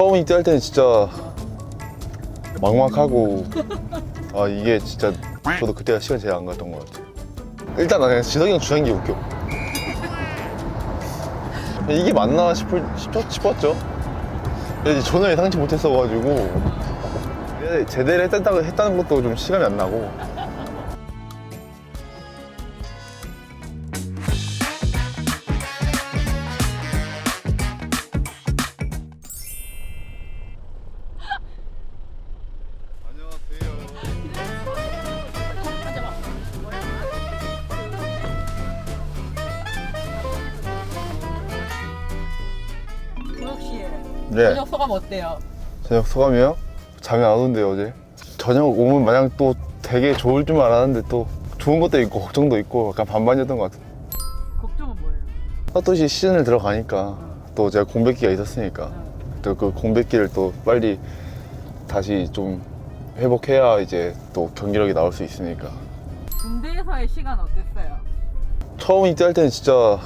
처음 입대할 때는 진짜 막막하고 아 이게 진짜 저도 그때가 시간 제일 안 갔던 것 같아요. 일단 나는 지석이 형 주장인 게 웃겨. 이게 맞나 싶을, 싶, 싶었죠. 근데 이제 전혀 예상치 못했어가지고 제대로 했다고 했다는 것도 좀 시간이 안 나고 네 저녁 소감 어때요? 저녁 소감이요? 잠이 안 오는데요 어제 저녁 오면 마냥 또 되게 좋을 줄 알았는데 또 좋은 것도 있고 걱정도 있고 약간 반반이었던 것 같아요 걱정은 뭐예요? 또시 시즌을 들어가니까 또 제가 공백기가 있었으니까 또 그 공백기를 또 빨리 다시 좀 회복해야 이제 또 경기력이 나올 수 있으니까 군대에서의 시간 어땠어요? 처음 입대할 때는 진짜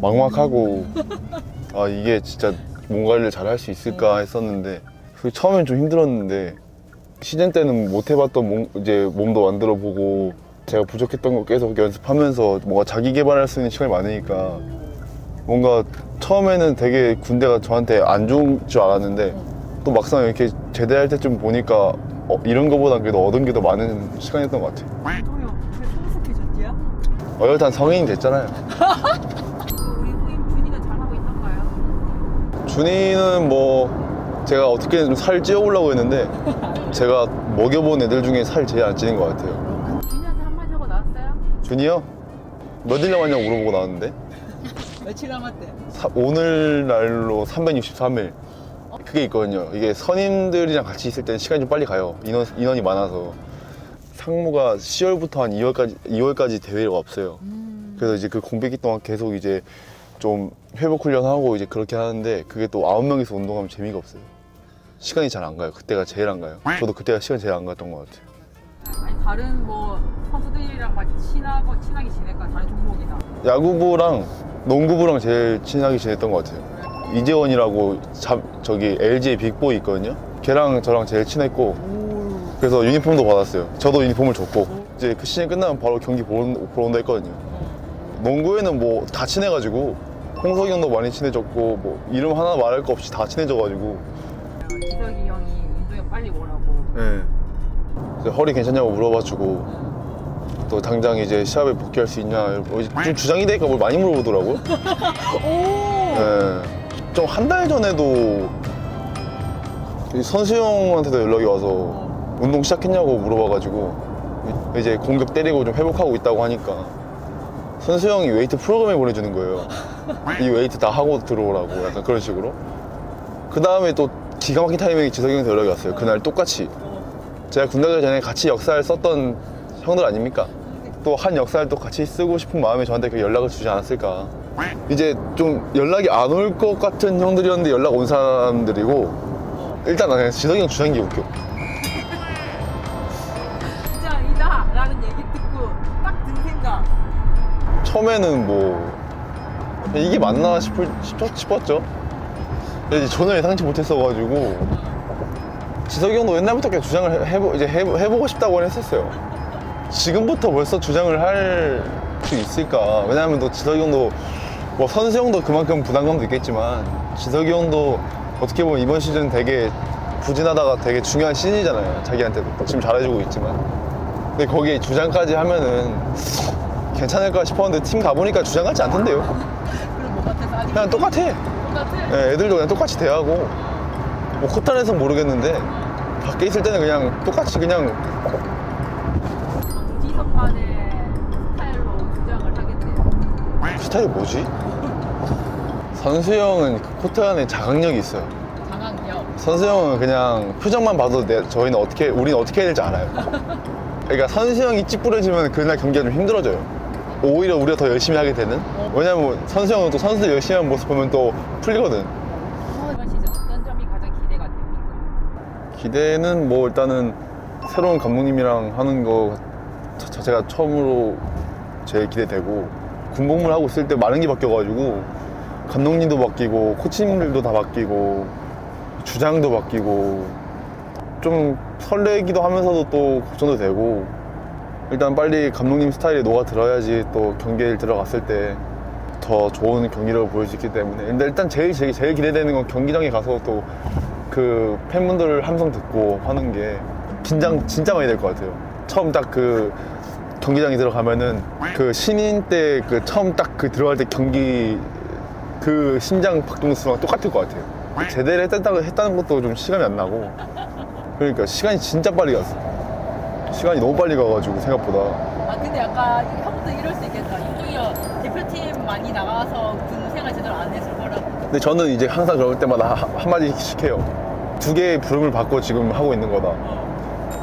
막막하고 아 이게 진짜 뭔가를 잘 할 수 있을까 했었는데 그 처음엔 좀 힘들었는데 시즌 때는 못 해봤던 몸, 이제 몸도 만들어 보고 제가 부족했던 거 계속 연습하면서 뭔가 자기 개발할 수 있는 시간이 많으니까 뭔가 처음에는 되게 군대가 저한테 안 좋은 줄 알았는데 또 막상 이렇게 제대할 때쯤 보니까 어, 이런 거보다 그래도 얻은 게 더 많은 시간이었던 것 같아요. 도요 왜 성숙해졌지요? 어엿한 성인이 됐잖아요. 준이는 뭐 제가 어떻게든 좀 살 찌워보려고 했는데 제가 먹여본 애들 중에 살 제일 안 찌는 것 같아요. 준이한테 한마디 하고 나왔어요? 준이요? 몇일 남았냐고 물어보고 나왔는데 며칠 남았대? 사- 오늘날로 363일 그게 있거든요. 이게 선임들이랑 같이 있을 때는 시간이 좀 빨리 가요. 인원, 인원이 많아서 상무가 10월부터 한 2월까지 2월까지 대회가 없어요. 그래서 이제 그 공백기 동안 계속 이제 좀 회복 훈련하고 이제 그렇게 하는데 그게 또 아홉 명이서 운동하면 재미가 없어요. 시간이 잘 안 가요. 그때가 제일 안 가요. 저도 그때가 시간 제일 안 갔던 것 같아요. 아니 다른 뭐 선수들이랑 막 친하고 친하게 지낼까 다른 종목이나 야구부랑 농구부랑 제일 친하게 지냈던 것 같아요. 이재원이라고 잡- 저기 LG 빅보이 있거든요. 걔랑 저랑 제일 친했고 그래서 유니폼도 받았어요. 저도 유니폼을 줬고 이제 그 시즌 끝나면 바로 경기 보러, 보러 온다 했거든요. 농구에는 뭐 다 친해가지고 홍석이 형도 많이 친해졌고 뭐 이름 하나 말할 거 없이 다 친해져가지고 기석이 형이 운동에 빨리 오라고 네. 이제 허리 괜찮냐고 물어봐주고 또 당장 이제 시합에 복귀할 수 있냐 좀 주장이 되니까 뭘 많이 물어보더라고요. 네. 좀 한 달 전에도 이 선수 형한테도 연락이 와서 운동 시작했냐고 물어봐가지고 이제 공격 때리고 좀 회복하고 있다고 하니까 선수 형이 웨이트 프로그램에 보내주는 거예요. 이 웨이트 다 하고 들어오라고 약간 그런 식으로. 그 다음에 또 기가 막힌 타이밍에 지석이 형한테 연락이 왔어요. 그날 똑같이. 제가 군대 가기 전에 같이 역사를 썼던 형들 아닙니까? 또 한 역사를 또 같이 쓰고 싶은 마음에 저한테 그 연락을 주지 않았을까. 이제 좀 연락이 안 올 것 같은 형들이었는데 연락 온 사람들이고 일단 나는 지석이 형 주장인 게 웃겨. 진짜 이다 라는 얘기 듣고 딱 든 생각 처음에는 뭐 이게 맞나 싶을, 싶- 싶었죠. 전혀 예상치 못했어가지고 지석이 형도 옛날부터 주장을 해보, 이제 해보, 해보 고 싶다고 했었어요. 지금부터 벌써 주장을 할 수 있을까? 왜냐하면 또 지석이 형도 뭐 선수 형도 그만큼 부담감도 있겠지만 지석이 형도 어떻게 보면 이번 시즌 되게 부진하다가 되게 중요한 시즌이잖아요. 자기한테도 지금 잘해주고 있지만. 근데 거기에 주장까지 하면은 괜찮을까 싶었는데 팀 가보니까 주장 같지 않던데요. 그냥 똑같아. 똑같아 예, 애들도 그냥 똑같이 대하고 뭐 코탄에선 모르겠는데 밖에 있을 때는 그냥 똑같이 그냥 지석만의 스타일로 주장을 하겠대요 스타일이 뭐지? 선수 형은 그 코트 안에 자각력이 있어요. 장학력 선수 형은 그냥 표정만 봐도 내, 저희는 어떻게 우리는 어떻게 해야 될지 알아요. 그러니까 선수 형이 찌푸려지면 그날 경기가 좀 힘들어져요. 오히려 우리가 더 열심히 하게 되는. 왜냐면 선수 형은 또 선수들 열심히 하는 모습 보면 또 풀리거든. 이번 시즌 어떤 점이 가장 기대가 됩니까? 기대는 뭐 일단은 새로운 감독님이랑 하는 거 자- 자체가 처음으로 제일 기대되고 군복무를 하고 있을 때 많은 게 바뀌어가지고 감독님도 바뀌고 코치님들도 다 바뀌고 주장도 바뀌고 좀 설레기도 하면서도 또 걱정도 되고 일단 빨리 감독님 스타일에 녹아 들어야지 또 경기에 들어갔을 때 더 좋은 경기력을 보일 수 있기 때문에. 근데 일단 제일 제일, 제일 기대되는 건 경기장에 가서 또 그 팬분들 함성 듣고 하는 게 긴장 진짜 많이 될 것 같아요. 처음 딱 그 경기장에 들어가면은 그 신인 때 그 처음 딱 그 들어갈 때 경기 그 심장 박동수랑 똑같을 것 같아요. 제대로 했다고 했다는 것도 좀 시간이 안 나고. 그러니까 시간이 진짜 빨리 갔어. 시간이 너무 빨리 가가지고 생각보다. 아 근데 약간 형도 이럴 수 있겠다. 오히려 대표팀 많이 나가서 군 생활 제대로 안 했을 거라고. 근데 저는 이제 항상 그럴 때마다 하- 한마디씩 해요. 두 개의 부름을 받고 지금 하고 있는 거다.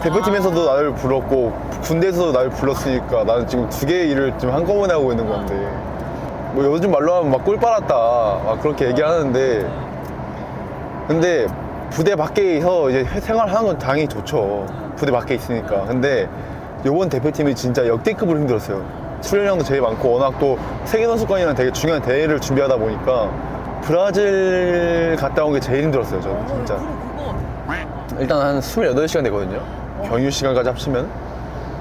대표팀에서도 나를 불렀고 군대에서도 나를 불렀으니까 나는 지금 두 개의 일을 지금 한꺼번에 하고 있는 건데 뭐 요즘 말로 하면 막 꿀 빨았다 막 그렇게 얘기하는데 근데 부대 밖에서 이제 생활하는 건 당연히 좋죠. 부대 밖에 있으니까. 근데 요번 대표팀이 진짜 역대급으로 힘들었어요. 출연량도 제일 많고 워낙 또 세계선수권이랑 되게 중요한 대회를 준비하다 보니까 브라질 갔다 온 게 제일 힘들었어요. 저는 진짜. 그리고 그거 일단 한 28시간 되거든요. 경유 시간까지 합치면.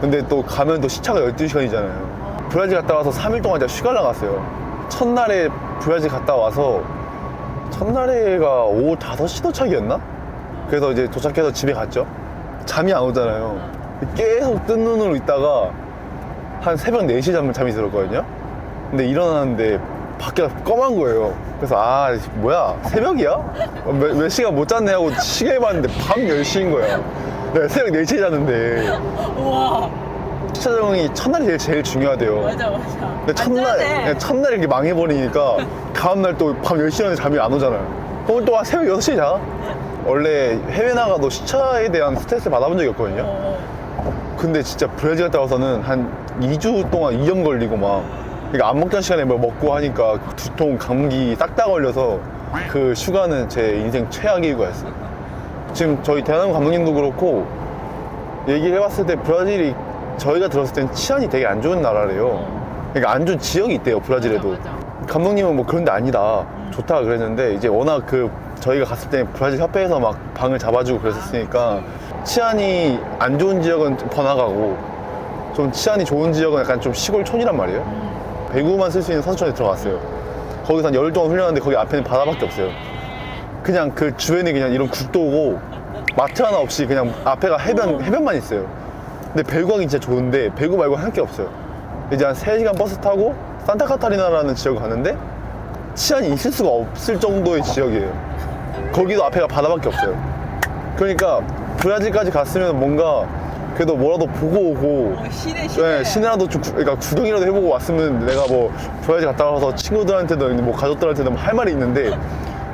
근데 또 가면 또 시차가 12시간이잖아요. 브라질 갔다 와서 3일 동안 제가 휴가를 나갔어요. 첫날에 브라질 갔다 와서 첫날에가 오후 5시 도착이었나? 그래서 이제 도착해서 집에 갔죠. 잠이 안 오잖아요. 계속 뜬 눈으로 있다가 한 새벽 4시에 잠, 잠이 들었거든요. 근데 일어나는데 밖에가 검한 거예요. 그래서 아 뭐야 새벽이야? 어, 몇, 몇 시간 못 잤네 하고 시계 봤는데 밤 10시인 거야. 내가 새벽 4시에 잤는데 우와 주차장이 첫날이 제일, 제일 중요하대요. 맞아 맞아. 근데 첫날, 네, 첫날 이렇게 망해버리니까 다음날 또 밤 10시간에 잠이 안 오잖아요. 그럼 또한 새벽 6시에 자? 원래 해외 나가도 시차에 대한 스트레스 받아본 적이 없거든요. 어, 근데 진짜 브라질 갔다 와서는 한 2주 동안 이염 걸리고 막 그러니까 안 먹던 시간에 뭐 먹고 하니까 두통, 감기 싹 다 걸려서 그 휴가는 제 인생 최악의 휴가였어요. 지금 저희 대한항공 감독님도 그렇고 얘기를 해봤을 때 브라질이 저희가 들었을 땐 치안이 되게 안 좋은 나라래요. 그러니까 안 좋은 지역이 있대요, 브라질에도. 맞아, 맞아. 감독님은 뭐 그런 데 아니다. 좋다 그랬는데 이제 워낙 그 저희가 갔을 때 브라질 협회에서 막 방을 잡아주고 그랬었으니까 치안이 안 좋은 지역은 좀 번화가고 좀 치안이 좋은 지역은 약간 좀 시골촌이란 말이에요. 배구만 쓸 수 있는 선수촌에 들어갔어요. 거기서 한 열흘 동안 훈련하는데 거기 앞에는 바다밖에 없어요. 그냥 그 주변에 그냥 이런 국도고 마트 하나 없이 그냥 앞에가 해변, 해변만 있어요. 근데 배구하기 진짜 좋은데 배구 말고 할 게 없어요. 이제 한 3시간 버스 타고 산타카타리나라는 지역을 갔는데 치안이 있을 수가 없을 정도의 지역이에요. 거기도 앞에가 바다밖에 없어요. 그러니까 브라질까지 갔으면 뭔가 그래도 뭐라도 보고 오고. 어, 시내 시내. 네, 시내라도 좀 구, 그러니까 구경이라도 해보고 왔으면 내가 뭐 브라질 갔다 와서 친구들한테도 뭐 가족들한테도 뭐할 말이 있는데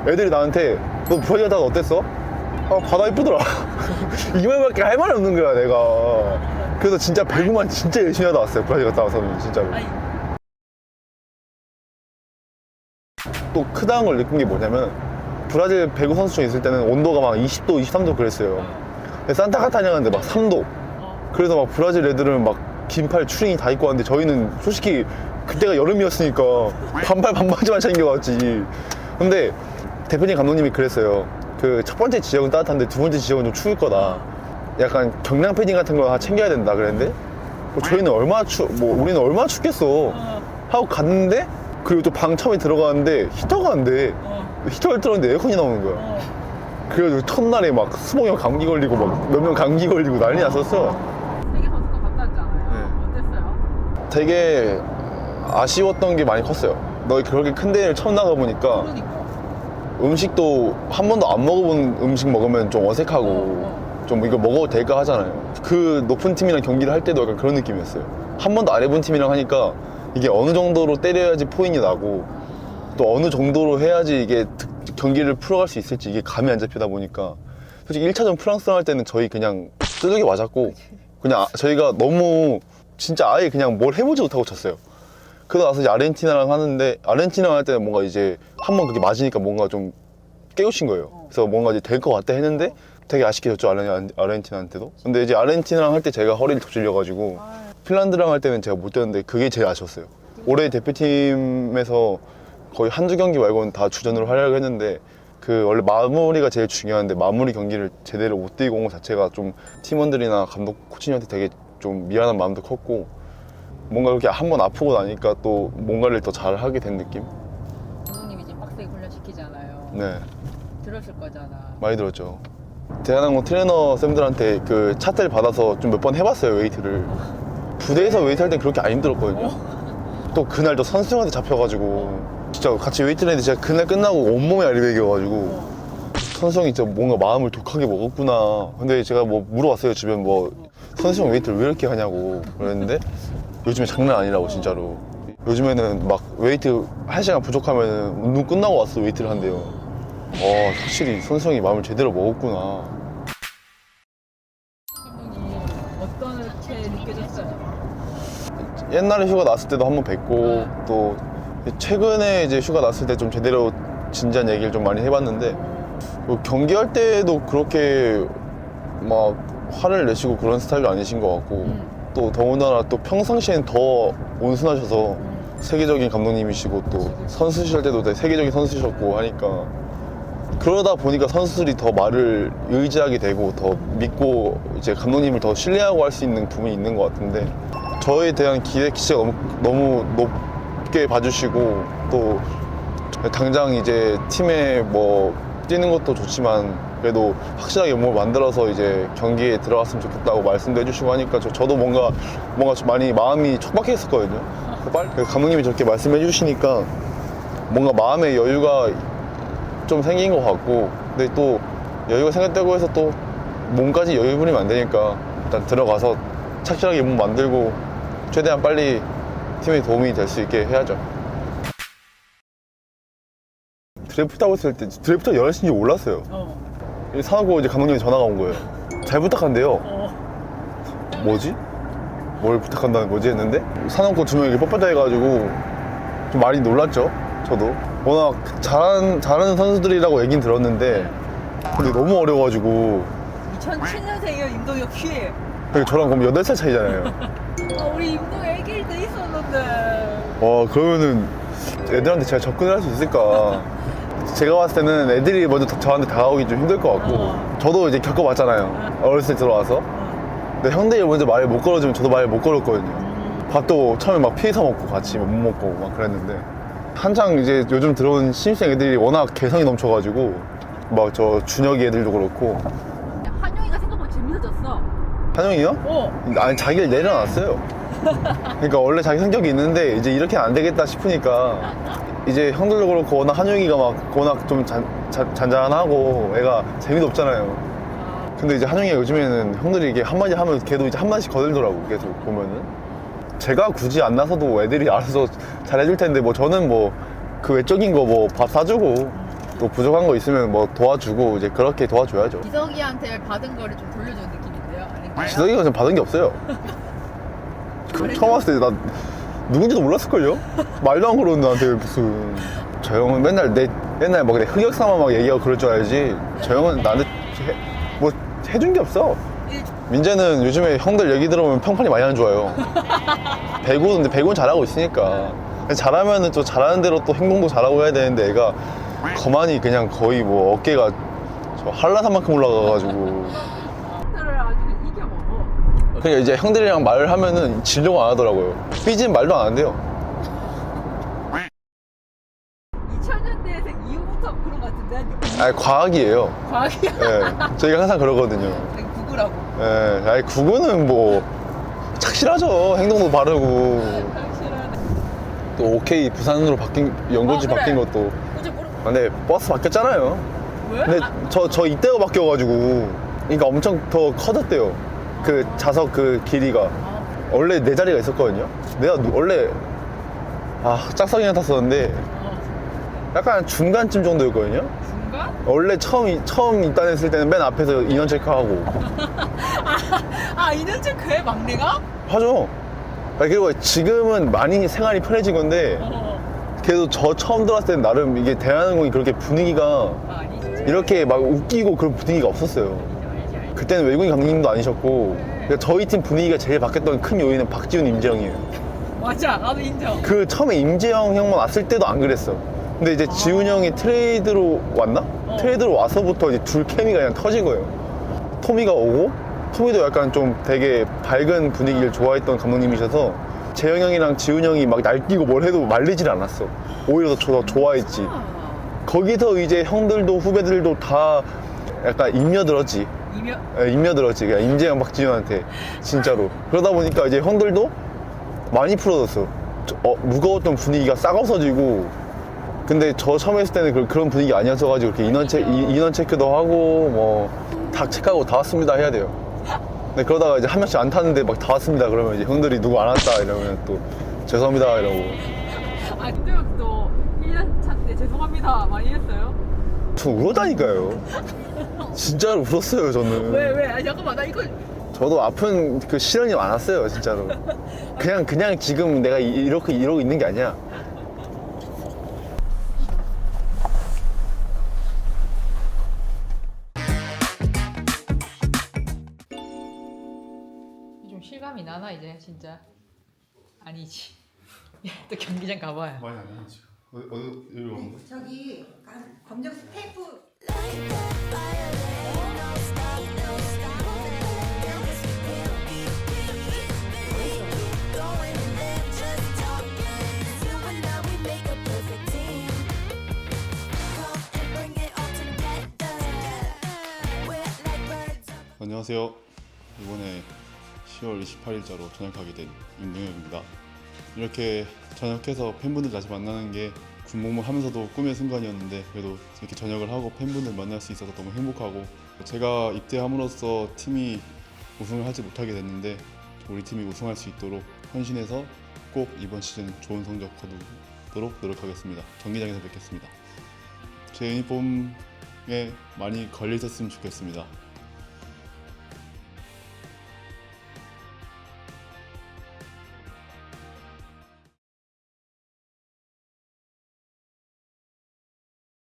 애들이 나한테 너 브라질 갔다 와서 어땠어? 아 바다 이쁘더라. 이 말밖에 할 말이 없는 거야 내가. 그래서 진짜 배구만 진짜 열심히 하다 왔어요 브라질 갔다 와서는 진짜로. 아니, 또 크다는 걸 느낀 게 뭐냐면 브라질 배구 선수촌 있을 때는 온도가 막 20도 23도 그랬어요. 근데 산타카타니아 갔는데 막 3도. 어, 그래서 막 브라질 애들은 막 긴팔 추링이 다 입고 왔는데 저희는 솔직히 그때가 여름이었으니까 반팔 반바지만 챙겨갔지. 근데 대표님 감독님이 그랬어요. 그 첫 번째 지역은 따뜻한데 두 번째 지역은 좀 추울 거다. 약간 경량 패딩 같은 거 챙겨야 된다 그랬는데 뭐 저희는 얼마나 추, 뭐 우리는 얼마나 춥겠어. 어, 하고 갔는데 그리고 또 방 처음에 들어가는데 히터가 안 돼. 어, 히터를 틀었는데 에어컨이 나오는 거야. 어. 그래가지고 첫날에 막 수봉이 형 감기 걸리고 막 몇 명 감기 걸리고 난리 났었어. 세계 선수도 갔다 왔잖아요. 어땠어요? 되게 아쉬웠던 게 많이 컸어요. 너 그렇게 큰 대회를 처음 나가 보니까 그러니까. 음식도 한 번도 안 먹어본 음식 먹으면 좀 어색하고 어, 좀 이거 먹어도 될까 하잖아요. 그 높은 팀이랑 경기를 할 때도 약간 그런 느낌이었어요. 한 번도 안 해본 팀이랑 하니까 이게 어느 정도로 때려야지 포인이 나고 또 어느 정도로 해야지 이게 득- 경기를 풀어갈 수 있을지 이게 감이 안 잡히다 보니까 솔직히 1차전 프랑스랑 할 때는 저희 그냥 뚜둑이 맞았고 그냥 아- 저희가 너무 진짜 아예 그냥 뭘 해보지 못하고 졌어요. 그러다 나서 이제 아르헨티나랑 하는데 아르헨티나랑 할 때는 뭔가 이제 한 번 그렇게 맞으니까 뭔가 좀 깨우친 거예요. 그래서 뭔가 이제 될 것 같다 했는데 되게 아쉽게 졌죠 아르- 아르헨티나한테도. 근데 이제 아르헨티나랑 할 때 제가 허리를 덮질려가지고 핀란드랑 할 때는 제가 못 뛰었는데 그게 제일 아쉬웠어요. 올해 대표팀에서 거의 한두 경기 말고는 다 주전으로 활약을 했는데 그 원래 마무리가 제일 중요한데 마무리 경기를 제대로 못 뛰고 온 것 자체가 좀 팀원들이나 감독 코치님한테 되게 좀 미안한 마음도 컸고 뭔가 그렇게 한 번 아프고 나니까 또 뭔가를 더 잘하게 된 느낌? 감독님이 지금 빡세게 훈련시키잖아요. 네. 들었을 거잖아. 많이 들었죠. 대한항공 트레이너 쌤들한테 그 차트를 받아서 좀 몇 번 해봤어요 웨이트를. 부대에서 웨이트 할 땐 그렇게 안 힘들었거든요. 또 그날 또 선수형한테 잡혀가지고 진짜 같이 웨이트를 했는데 제가 그날 끝나고 온몸에 알배기여가지고. 선수형이 진짜 뭔가 마음을 독하게 먹었구나. 근데 제가 뭐 물어봤어요 주변 뭐 선수형 웨이트를 왜 이렇게 하냐고 그랬는데 요즘에 장난 아니라고 진짜로. 요즘에는 막 웨이트 한 시간 부족하면 운동 끝나고 와서 웨이트를 한대요. 어 확실히 선수형이 마음을 제대로 먹었구나. 감독님 어떻게 느껴졌어요? 옛날에 휴가 났을 때도 한 번 뵙고 또 최근에 이제 휴가 났을 때 좀 제대로 진지한 얘기를 좀 많이 해봤는데 뭐 경기할 때도 그렇게 막 화를 내시고 그런 스타일도 아니신 것 같고 음. 또 더군다나 또 평상시엔 더 온순하셔서 세계적인 감독님이시고 또 선수 시절 때도 되게 세계적인 선수셨고 하니까 그러다 보니까 선수들이 더 말을 의지하게 되고 더 믿고 이제 감독님을 더 신뢰하고 할 수 있는 부분이 있는 것 같은데 저에 대한 기대 기치가 너무 너무 높게 봐주시고 또 당장 이제 팀에 뭐 뛰는 것도 좋지만 그래도 확실하게 몸을 만들어서 이제 경기에 들어갔으면 좋겠다고 말씀도 해주시고 하니까 저, 저도 뭔가 뭔가 좀 많이 마음이 촉박했었거든요. 빨리 그래서 감독님이 저렇게 말씀해 주시니까 뭔가 마음의 여유가 좀 생긴 것 같고 근데 또 여유가 생겼다고 해서 또 몸까지 여유 부리면 안 되니까 일단 들어가서 착실하게 몸 만들고 최대한 빨리 팀에 도움이 될 수 있게 해야죠. 드래프트 하고 있을 때 드래프트가 11시인지 몰랐어요. 어. 사고 이제 감독님이 전화가 온 거예요. 잘 부탁한대요. 어. 뭐지? 뭘 부탁한다는 거지 했는데 사놓고 두 명이 뻣뻣해 해가지고 좀 많이 놀랐죠. 저도 워낙 잘하는, 잘하는 선수들이라고 얘긴 들었는데 근데 너무 어려가지고 2007년생이요 임동혁 퀴. 그리고 저랑 그럼 8살 차이잖아요. 아 우리 임동 애기일 때 있었는데. 와 그러면은 애들한테 제가 접근을 할 수 있을까 제가 봤을 때는 애들이 먼저 다- 저한테 다가오기 좀 힘들 것 같고 어. 저도 이제 겪어봤잖아요 어렸을 때 들어와서 근데 형들이 먼저 말을 못 걸어주면 저도 말을 못 걸었거든요 밥도 처음에 막 피해서 먹고 같이 못 먹고 막 그랬는데 한창 이제 요즘 들어온 신입생 애들이 워낙 개성이 넘쳐가지고 막 저 준혁이 애들도 그렇고 한영이가 생각보다 재밌어졌어. 한영이요? 어. 아니 자기를 내려놨어요. 그러니까 원래 자기 성격이 있는데 이제 이렇게 안 되겠다 싶으니까 이제 형들도 그렇고 워낙 한영이가 막 워낙 좀 잔, 잔, 잔잔하고 애가 재미도 없잖아요. 아, 근데 이제 한영이가 요즘에는 형들이 이게 한마디 하면 걔도 이제 한마디씩 거들더라고 계속 보면은 제가 굳이 안 나서도 애들이 알아서 잘해줄 텐데 뭐 저는 뭐 그 외적인 거 뭐 밥 사주고 또 부족한 거 있으면 뭐 도와주고 이제 그렇게 도와줘야죠. 기석이한테 받은 거를 좀 돌려주는 느낌인데요? 아닌가요? 지석이가 좀 받은 게 없어요. 그 처음 왔을 때 나 누군지도 몰랐을걸요? 말도 안 걸었는데 나한테 무슨 저 형은 맨날 내 옛날 뭐 그래 흑역사만 막 얘기하고 그럴 줄 알지. 저 형은 나한테 해, 뭐 해준 게 없어. 일- 민재는 요즘에 형들 얘기 들어보면 평판이 많이 안 좋아요. 배구 근데 배구는 잘하고 있으니까. 잘하면은 또 잘하는 대로 또 행동도 잘하고 해야 되는데 애가 거만이 그냥 거의 뭐 어깨가 저 한라산만큼 올라가가지고 형들을 아주 이겨 먹어. 그러니까 이제 형들이랑 말을 하면은 진려고 안 하더라고요. 삐진 말도 안 한대요. 2000년대에서 이후부터 그런 것 같은데? 아니, 과학이에요. 과학이야. 예. 저희가 항상 그러거든요. 구구라고. 예. 아니, 구구는 뭐, 착실하죠. 행동도 바르고. 확실하네. 또 오케이, 부산으로 바뀐, 연고지 어, 그래. 바뀐 것도. 어제 모르 아, 근데 버스 바뀌었잖아요. 왜? 근데 아, 저, 저 이때가 바뀌어가지고. 그러니까 엄청 더 커졌대요. 그 자석 그 길이가. 아, 원래 네 자리가 있었거든요. 내가 누- 원래, 아, 짝상이나 탔었는데, 어. 약간 중간쯤 정도였거든요. 중간? 원래 처음 이- 처음 입단했을 때는 맨 앞에서 인원 체크하고 아, 이년째 그의 막내가? 하죠. 아, 그리고 지금은 많이 생활이 편해진 건데 어. 그래도 저 처음 들어왔을 때는 나름 이게 대한항공이 그렇게 분위기가 아, 아니지. 이렇게 막 웃기고 그런 분위기가 없었어요. 그때는 외국인 감독님도 아니셨고 그러니까 저희 팀 분위기가 제일 바뀌었던 큰 요인은 박지훈, 임재영이에요. 맞아, 나도 인정. 그 처음에 임재영 형만 왔을 때도 안 그랬어. 근데 이제 지훈 형이 트레이드로 왔나? 어. 트레이드로 와서부터 이제 둘 케미가 그냥 터진 거예요. 토미가 오고 토미도 약간 좀 되게 밝은 분위기를 좋아했던 감독님이셔서 재영 형이랑 지훈 형이 막 날뛰고 뭘 해도 말리질 않았어. 오히려 더, 더 좋아했지. 아, 거기서 이제 형들도 후배들도 다 약간 임며들었지. 이면 예, 임며들었지. 그냥 임재영, 박지훈한테 진짜로. 그러다 보니까 이제 형들도 많이 풀어졌어. 저- 어, 무거웠던 분위기가 싹 없어지고. 근데 저 처음 했을 때는 그- 그런 분위기 아니었어가지고 이렇게 인원, 체, 이- 인원 체크도 하고 뭐 다 체크하고 다 왔습니다 해야 돼요. 근데 그러다가 이제 한 명씩 안 탔는데 막 다 왔습니다 그러면 이제 형들이 누구 안 왔다 이러면 또 죄송합니다 이러고 아 근데 또 1년 차 때 죄송합니다 많이 했어요? 저 울었다니까요. 진짜로 울었어요 저는. 왜 왜? 아 잠깐만 나 이거 저도 아픈 그 시련이 많았어요, 진짜로. 그냥, 그냥 지금 내가 이- 이렇게 이러고 있는 게 아니야. 좀 실감이 나나 이제 진짜 아니지 또 경기장 가봐요 많이 안 나지. 어디, 어디, 여기로 온 거야? 저기 간- 검정 스테이프 안녕하세요. 이번에 10월 28일자로 전역하게 된 임동혁입니다. 이렇게 전역해서 팬분들 다시 만나는 게 군복무 하면서도 꿈의 순간이었는데 그래도 이렇게 전역을 하고 팬분들 만날 수 있어서 너무 행복하고 제가 입대함으로써 팀이 우승을 하지 못하게 됐는데 우리 팀이 우승할 수 있도록 헌신해서 꼭 이번 시즌 좋은 성적 거두도록 노력하겠습니다. 경기장에서 뵙겠습니다. 제 유니폼에 많이 걸려 있었으면 좋겠습니다.